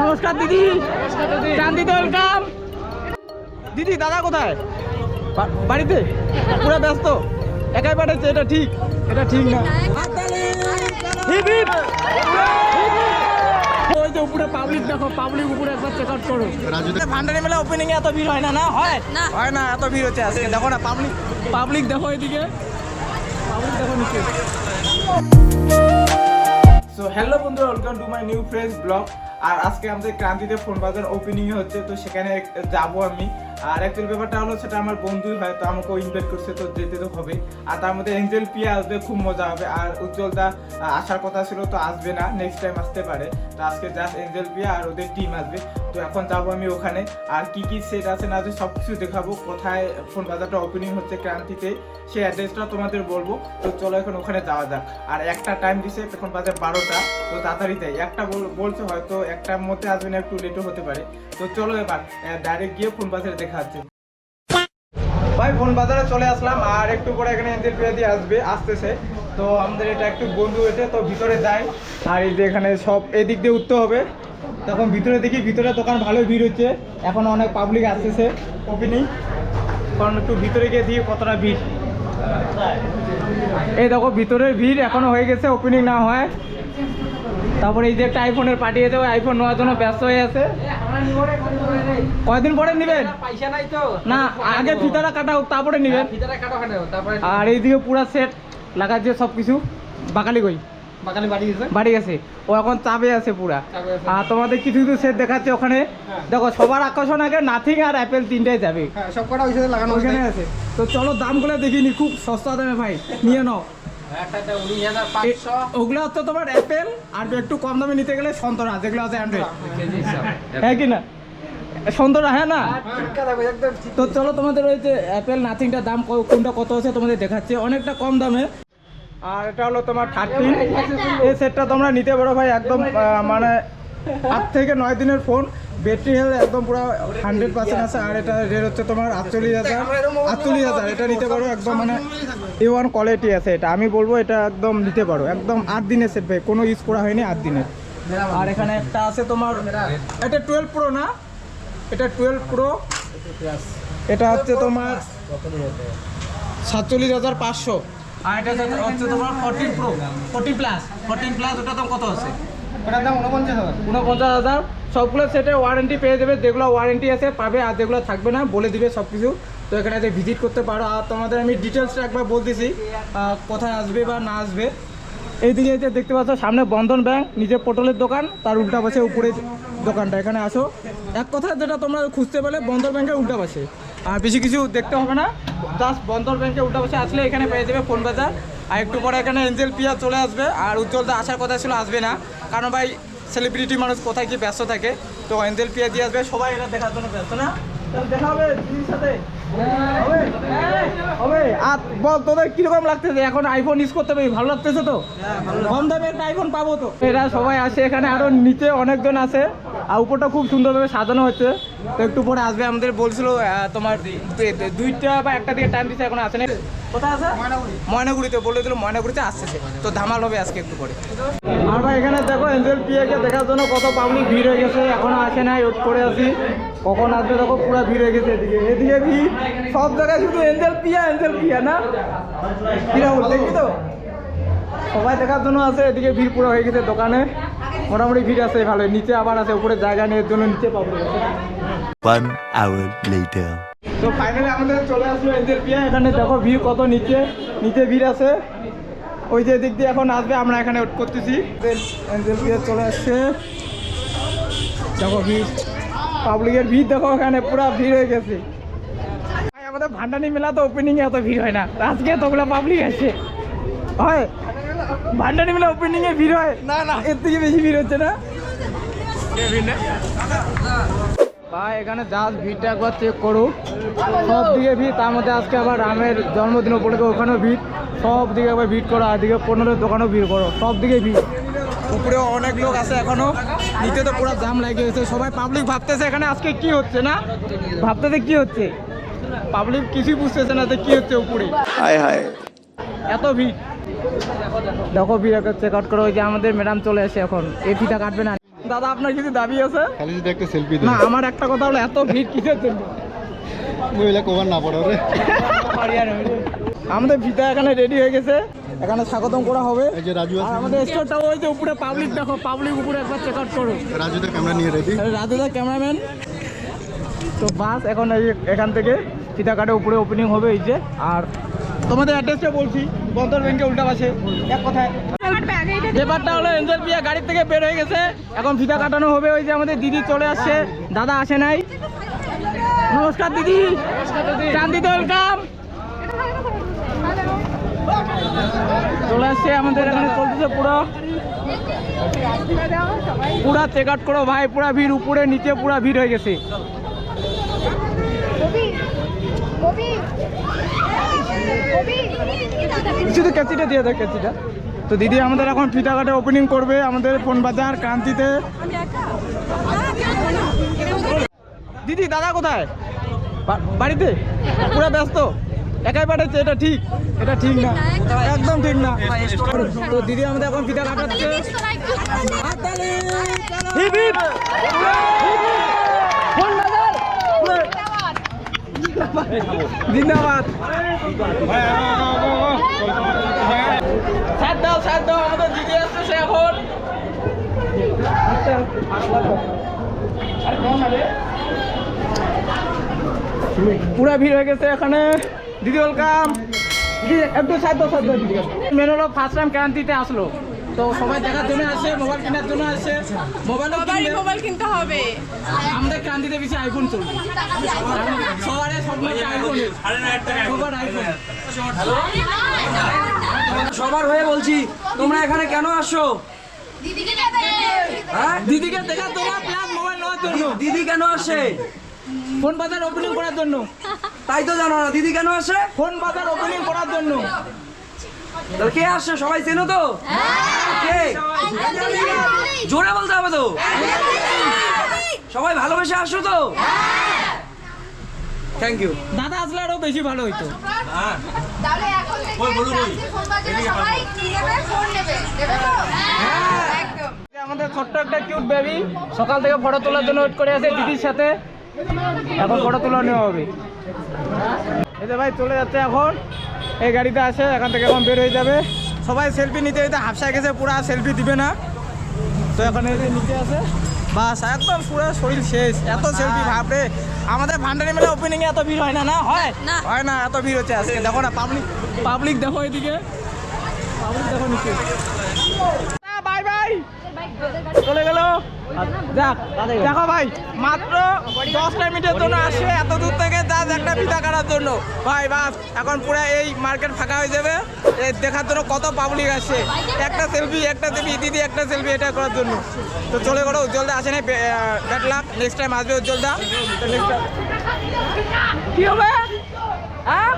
নমস্কার দিদি। চান্দিতে ওয়েলকাম দিদি দাদা কোথায়? বাড়িতে? পুরো ব্যস্ত। একাই পাঠাচ্ছে এটা ঠিক। এটা ঠিক না। ওই যে উপরে পাবলিক দেখো পাবলিক উপরে একবার চেক আউট করো। ভান্ডারি মেলা ওপেনিং এত ভিড় হয় না না? হয়? হয় না এত ভিড় হচ্ছে আজকে। দেখো না পাবলিক পাবলিক দেখো এদিকে। পাবলিক দেখো নিচে। সো হ্যালো বন্ধুরা welcome to my new fresh blog আর আজকে আমাদের ক্রান্তিতে ফোন বাজার ওপেনিং হচ্ছে, তো সেখানে যাব আমি। আর অ্যাকচুয়াল ব্যাপারটা হলো সেটা আমার বন্ধুই হয়, তো আমাকে ইনভাইট করছে, তো যেতে তো হবে আর তার মধ্যে এঞ্জেল পিয়া আসবে, খুব মজা হবে। আর উজ্জ্বল দা আসার কথা ছিল, তো আসবে না নেক্সট টাইম আসতে পারে। তো আজকে জাস্ট এঞ্জেল পিয়া আর ওদের টিম আসবে। তো এখন যাব আমি ওখানে। আর কি কি সেট আছে না আছে সব কিছু দেখাবো। কোথায় ফোন বাজারটা ওপেনিং হচ্ছে ক্রান্তিতে, সেই অ্যাড্রেসটা তোমাদের বলব। তো চলো এখন ওখানে যাওয়া যাক। আর একটা টাইম দিছে, এখন বাজে বারোটা। তো তাড়াতাড়ি তাই একটা বলছে হয়তো একটার মধ্যে আসবে না, একটু লেটও হতে পারে। তো চলো এবার ডাইরেক্ট গিয়ে ফোন বাজারে দেখা হচ্ছে। ভাই ফোন বাজারে চলে আসলাম। আর একটু পরে এখানে এঞ্জেল পেয়ে দিয়ে আসবে, আসতেছে। তো আমাদের এটা একটু বন্ধু হয়েছে, তো ভিতরে যাই। আর এই যে এখানে সব এদিক দিয়ে উঠতে হবে। তখন ভিতরে দেখি ভিতরে দোকান ভালোই ভিড় হচ্ছে। এখন অনেক পাবলিক আসতেছে। ওপেনিং কারণ একটু ভিতরে গিয়ে দিয়ে কতটা ভিড়। এই দেখো ভিতরের ভিড় এখনও হয়ে গেছে ওপেনিং না হয়। তারপরে এই যে একটা আইফোনের পাঠিয়েছে ওই আইফোন নেওয়ার জন্য ব্যস্ত হয়ে আছে। কয়দিন পরে নেবেন? পয়সা নাই তো। না আগে ফিতাটা কাটা হোক তারপরে নেবেন। ভিতরে কাটো তারপরে আর এইদিকে পুরো সেট লাগাচ্ছে সব কিছু বাকালি কই? বাড়ি গেছে? ও এখন চাপে আছে পুরা। আর তোমাদের কিছু কিছু সেট দেখাচ্ছে ওখানে। দেখো সবার আকর্ষণ আগে নাথিং আর অ্যাপেল তিনটাই যাবে। হ্যাঁ সব কটা লাগানো আছে। তো চলো দামগুলো দেখিনি খুব সস্তা দামে ভাই। নিয়ে নাও। পাঁচশো। ওগুলো হচ্ছে তোমার অ্যাপেল আর একটু কম দামে নিতে গেলে সন্তরা যেগুলো আছে অ্যান্ড্রয়েড হ্যাঁ কি না? সন্তরা হ্যাঁ না? তো চলো তোমাদের ওই যে অ্যাপেল নাথিংটার দাম কোনটা কত আছে তোমাদের দেখাচ্ছে। অনেকটা কম দামে। আর এটা হলো তোমার থার্টিন এই সেটটা তোমরা নিতে পারো ভাই, একদম মানে আট থেকে নয় দিনের ফোন ব্যাটারি হেলথ একদম পুরো হান্ড্রেড পার্সেন্ট আছে। আর এটা রেট হচ্ছে তোমার আটচল্লিশ হাজার। আটচল্লিশ হাজার। এটা নিতে পারো, একদম মানে এ ওয়ান কোয়ালিটি আছে এটা। আমি বলব এটা একদম নিতে পারো। একদম আট দিনের সেট ভাই, কোনো ইউজ করা হয়নি আট দিনের। আর এখানে একটা আছে তোমার, এটা টুয়েলভ প্রো না? এটা টুয়েলভ প্রো এটা হচ্ছে তোমার সাতচল্লিশ হাজার পাঁচশো। আর এটা হচ্ছে- তোমার fourteen pro fourteen plus fourteen plus ওটা দাম কত আছে? ওটার দাম উনপঞ্চাশ হাজার। উনপঞ্চাশ হাজার। সবগুলো সেটে ওয়ারেন্টি পেয়ে যাবে, যেগুলো ওয়ারেন্টি আছে পাবে আর যেগুলো থাকবে না, বলে দিবে সব কিছু তো এখানে যে ভিজিট করতে পারো। আর তোমাদের আমি ডিটেলসটা একবার বলতেছি কোথায় আসবে বা না আসবে। এইদিকে এই যে দেখতে পাচ্ছ, সামনে বন্ধন ব্যাংক, নিজের পটলের দোকান, তার উল্টা পাশে উপরে দোকানটা, এখানে আসো। এক কথা যেটা তোমরা খুঁজতে পেলে, বন্ধন ব্যাংকের উল্টা পাশে। আর বেশি কিছু দেখতে হবে না। জাস্ট বন্ধন ব্যাংকে উল্টা পাশে আসলে এখানে পেয়ে যাবে ফোন বাজার। আর একটু পরে এখানে এঞ্জেল পিয়া চলে আসবে। আর উজ্জ্বলদা আসার কথা ছিল আসবে না। কারণ ভাই সেলিব্রিটি মানুষ কোথায় কি ব্যস্ত থাকে। তো এঞ্জেল পিয়া দিয়ে আসবে। সবাই এটা দেখার জন্য ব্যস্ত না। দেখা হবে সাথে। হবে? হবে? আর বল তোদের কীরকম লাগতেছে? এখন আইফোন ইউজ করতে পারি? ভালো লাগতেছে তো? কম দামে একটা আইফোন পাবো তো? এরা সবাই আসে এখানে। আরও নিচে অনেকজন আছে। আর উপরটা খুব সুন্দরভাবে সাজানো হচ্ছে তো একটু পরে আসবে আমাদের বলছিল তোমার দুইটা বা একটা দিকে টাইম দিচ্ছে এখন আসে না কোথায় আছে? ময়নাগুড়িতে বলে দিল ময়নাগুড়িতে আসতেছে। তো ধামাল হবে আজকে একটু পরে। আর ভাই এখানে দেখো এঞ্জেল পিয়াকে দেখার জন্য কত পাবলিক ভিড় হয়ে গেছে এখনও আসে নাই ওয়েট করে আছি। কখন আসবে দেখো পুরো ভিড় হয়ে গেছে এদিকে। এদিকে ভিড় সব জায়গায় শুধু এঞ্জেল পিয়া এঞ্জেল পিয়া না? কীরকম দেখবি তো? সবাই দেখার জন্য আছে এদিকে ভিড় পুরো হয়ে গেছে দোকানে। মোটামুটি ভিড় আছে ভালো। নিচে আবার আছে উপরে জায়গা নেওয়ার জন্য নিচে পাবো। One hour later. তো ফাইনালি আমাদের চলে আসলো এঞ্জেল পিয়া এখানে দেখো ভিড় কত নিচে। নিচে ভিড় আছে। ওই যে দিক দিয়ে এখন আসবে আমরা এখানে ওয়েট করতেছি। এঞ্জেল পিয়া চলে আসছে। দেখো ভিড় পাবলিকের ভিড় দেখো এখানে পুরো ভিড় হয়ে গেছে। আমাদের ভান্ডানি মেলা তো ওপেনিং এত ভিড় হয় না। আজকে তোগুলো পাবলিক আছে। হয়। ভান্ডানি মেলা ওপেনিং এ ভিড় হয়। না না। এর থেকে বেশি ভিড় হচ্ছে না? ভাই এখানে জাস্ট ভিড়টা একবার চেক করো। সব দিকে ভিড় তার মধ্যে আজকে আবার রামের জন্মদিন উপলক্ষে ওখানেও ভিড়। সব দিকে একবার ভিড় করো আর দিকে পনেরোর দোকানেও ভিড় করো। সব দিকে ভিড়। উপরে অনেক লোক আছে এখনও। নিচে তো পুরো জাম লাগে গেছে। সবাই পাবলিক ভাবতেছে এখানে আজকে কি হচ্ছে না? ভাবতেছে কি হচ্ছে? পাবলিক কিছুই বুঝতেছে না যে কি হচ্ছে উপরে। হায় হায়। এত ভিড়। দেখো ভিড় চেক আউট করো ওই যে আমাদের ম্যাডাম চলে এসে এখন। এই ফিটা কাটবে না। দাদা আপনার কিছু দাবি আছে? খালি যদি একটা সেলফি না আমার একটা কথা হলো এত ভিড় কিসের জন্য? মহিলা কভার না পড়ো রে। আমাদের এখানে রেডি হয়ে গেছে। এখানে স্বাগতম করা হবে। এই যে রাজু আছে। আমাদের স্টোরটা ওই যে উপরে পাবলিক দেখো পাবলিক উপরে একবার চেক আউট করো। রাজু তো ক্যামেরা নিয়ে রেডি ক্যামেরাম্যান তো বাস এখন এই এখান থেকে ফিতাঘাটে উপরে ওপেনিং হবে এই যে। আর তোমাদের অ্যাড্রেসটা বলছি। বন্দর ব্যাংকে উল্টা পাশে, এক কথায়। ব্যাপারটা হলো এঞ্জেল পিয়া গাড়ির থেকে বের হয়ে গেছে। এখন ফিতা কাটানো হবে, ওই যে আমাদের দিদি চলে আসছে। দাদা আসে নাই। নমস্কার দিদি। চান্দিতে ওয়েলকাম। চলে আসছে আমাদের এখানে চলতেছে পুরো। পুরা চেক আউট করো ভাই, পুরা ভিড়, উপরে, নিচে পুরা ভিড় হয়ে গেছে। শুধু ক্যাচিটা দিয়ে দাও ক্যাচিটা। তো দিদি আমাদের এখন ফিতাঘাটে ওপেনিং করবে আমাদের ফোন বাজার ক্রান্তিতে। দিদি দাদা কোথায়? বাড়িতে? পুরো ব্যস্ত। একাই পাঠাচ্ছে এটা ঠিক। এটা ঠিক না। একদম ঠিক না। তো দিদি আমাদের এখন ফিতা কাটাচ্ছে হিপ হিপ ফোন বাজার জিন্দাবাদ। সাথ দাও সাথ দাও আমাদের দিদি আসতেছে এখন। পুরা ভিড় হয়ে গেছে এখানে। দিদি ওয়েলকাম একটু সাথ দাও সাথ দাও দিদি মেন হলো ফার্স্ট টাইম ক্রান্তিতে আসলো। তো সবাই দেখার জন্য আসে মোবাইল কেনার জন্য আসে। মোবাইলও সবারই কিনবে। মোবাইল কিনতে হবে। আমাদের ক্রান্তিতে বেশি আইফোন চলবে। সবার স্বপ্ন আইফোন সবার আইফোন সবার হয়ে বলছি তোমরা এখানে কেন আসছো? দিদিকে হ্যাঁ? দিদিকে দেখা তোমার প্লাস মোবাইল নেওয়ার জন্য। দিদি কেন আসে? ফোন বাজার ওপেনিং করার জন্য। তাই তো জানো না দিদি কেন আসে? ফোন বাজার ওপেনিং করার জন্য। কে আসছে? সবাই চেনো তো? কে? জোরে বলতে হবে তো। সবাই ভালোবেসে আসো তো। থ্যাংক ইউ দাদা আসলে আরও বেশি ভালো হইতো। তো? একদম। আমাদের ছোট্ট একটা কিউট বেবি সকাল থেকে ফটো তোলার জন্য ওয়েট করে আছে দিদির সাথে। এখন ফটো তোলা নেওয়া হবে। এই যে ভাই চলে যাচ্ছে এখন। এই গাড়িতে আসে এখান থেকে এখন বের হয়ে যাবে। সবাই সেলফি নিতে নিতে হাফসা গেছে পুরা সেলফি দিবে না। তো এখন নিচে আছে। বাস একদম পুরো শরীর শেষ। এত সেলফি ভাবরে আমাদের ভান্ডারি মেলা ওপেনিং এত ভিড় হয় না না? হয়? হয় না এত ভিড় হচ্ছে আজকে। দেখো না পাবলিক পাবলিক দেখো এদিকে। পাবলিক দেখো নিচে। বাই বাই চলে গেল। যাক দেখো ভাই মাত্র দশটা মিনিটের জন্য আসে এত দূর থেকে একটা ফিতা কাটার জন্য। ভাই, বাস, এখন পুরো এই মার্কেট ফাঁকা হয়ে যাবে। দেখার জন্য কত পাবলিক আসে। একটা সেলফি একটা সেলফি দিদি একটা সেলফি এটা করার জন্য। তো চলে গেলো উজ্জ্বলদা, আসে লাখ নেক্সট টাইম আসবে উজ্জ্বলদা। নেক্সট হ্যাঁ?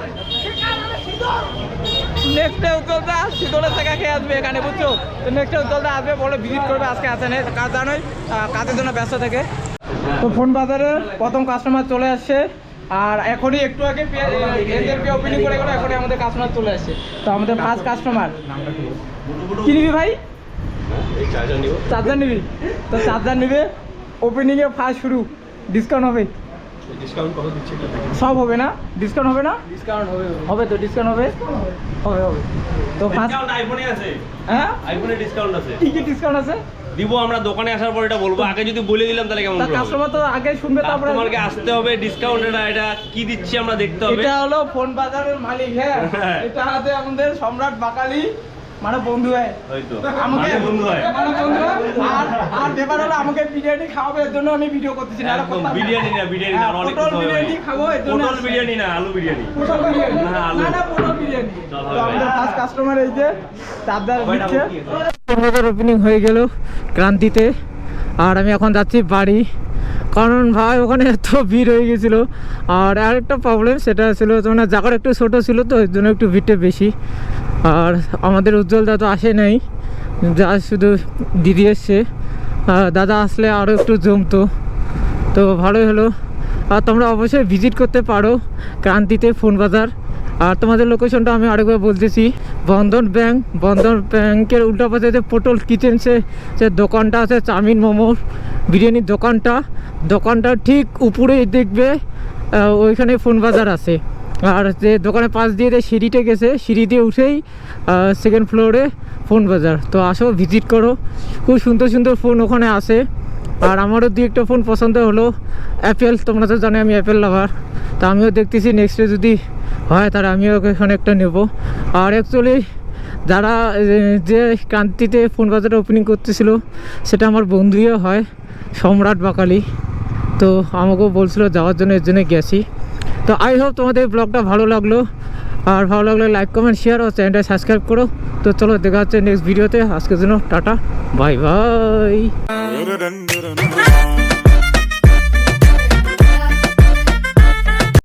শীতলের থেকে খেয়ে আসবে এখানে, বুঝছ? নেক্সটে আসবে বলে ভিজিট করবে, আজকে কাজের জন্য ব্যস্ত থাকে। তো ফোন বাজারে প্রথম কাস্টমার চলে আসছে। আর এখনই একটু আগে এদের ওপেনিং করে গেলো এখনই আমাদের কাস্টমার চলে আসছে। তো আমাদের ফার্স্ট কাস্টমার কি নিবি ভাই? চার্জার নিবি। তো চার্জার নিবে। ওপেনিংয়ে ফার্স্ট শুরু। ডিসকাউন্ট হবে। সব হবে না? ডিসকাউন্ট হবে না? ডিসকাউন্ট হবে হবে তো ডিসকাউন্ট হবে? হবে হবে। তো ফার্স্ট আইফোনে আছে। হ্যাঁ? আইফোনে ডিসকাউন্ট আছে। কি কি ডিসকাউন্ট আছে? দিব আমরা দোকানে আসার পর এটা বলব। আগে যদি বলে দিলাম তাহলে কেমন কাস্টমার তো আগে শুনবে তারপরে কাস্টমারকে আসতে হবে ডিসকাউন্ট এটা এটা কি দিচ্ছি আমরা দেখতে হবে। এটা হলো ফোন বাজারের মালিক হ্যাঁ? হ্যাঁ। এটা হাতে আমাদের সম্রাট বাকালি মানে বন্ধু হয়? আমাকে মানে বন্ধু হয়। মানে বন্ধু আর আর ব্যাপার হলো আমাকে বিরিয়ানি খাওয়াবে এর জন্য আমি ভিডিও করতেছি না বিরিয়ানি না বিরিয়ানি না হ্যাঁ, অনেক কিছু বিরিয়ানি খাব এর জন্য পটল বিরিয়ানি না আলু বিরিয়ানি। পটল বিরিয়ানি। না, আলু। না না পটল বিরিয়ানি। তো আমাদের ফার্স্ট কাস্টমার এই যে দিচ্ছে। ডাবল ওপেনিং হয়ে গেল ক্রান্তিতে। আর আমি এখন যাচ্ছি বাড়ি। কারণ ভাই, ওখানে এত ভিড় হয়ে গেছিল। আর আরেকটা প্রবলেম সেটা ছিল মানে জায়গাটা একটু ছোটো ছিল তো, ওই জন্য একটু ভিড়টা বেশি। আর আমাদের উজ্জ্বলদা তো আসে নাই। যা শুধু দিদি এসছে। দাদা আসলে আরও একটু জমতো। তো ভালোই হলো। আর তোমরা অবশ্যই ভিজিট করতে পারো ক্রান্তিতে ফোন বাজার আর তোমাদের লোকেশনটা আমি আরেকবার বলতেছি। বন্ধন ব্যাংক, বন্ধন ব্যাংকের উল্টা পাশে যে পটল কিচেন্সে যে দোকানটা আছে চাউমিন মোমো বিরিয়ানির দোকানটা। দোকানটা ঠিক উপরেই দেখবে ওইখানে ফোন বাজার আছে। আর যে দোকানের পাশ দিয়ে যে সিঁড়িতে গেছে, সিঁড়ি দিয়ে উঠেই সেকেন্ড ফ্লোরে ফোন বাজার তো আসো ভিজিট করো। খুব সুন্দর সুন্দর ফোন ওখানে আছে। আর আমারও দু একটা ফোন পছন্দ হলো। অ্যাপেল, তোমরা তো জানো আমি অ্যাপেল লাভার তা আমিও দেখতেছি নেক্সটে যদি হয় তাহলে আমিও এখানে একটা নেব। আর অ্যাকচুয়ালি যারা যে ক্রান্তিতে ফোন বাজারটা ওপেনিং করতেছিল, সেটা আমার বন্ধুইও হয়, সম্রাট বাকালি। তো আমাকেও বলছিল যাওয়ার জন্য, এর জন্য গেছি। তো আই হোপ তোমাদের ব্লগটা ভালো লাগল। আর ভালো লাগলে লাইক কমেন্ট শেয়ার ও চ্যানেলটা সাবস্ক্রাইব করো। তো চলো, দেখা হচ্ছে নেক্সট ভিডিওতে আজকের জন্য টাটা বাই বাই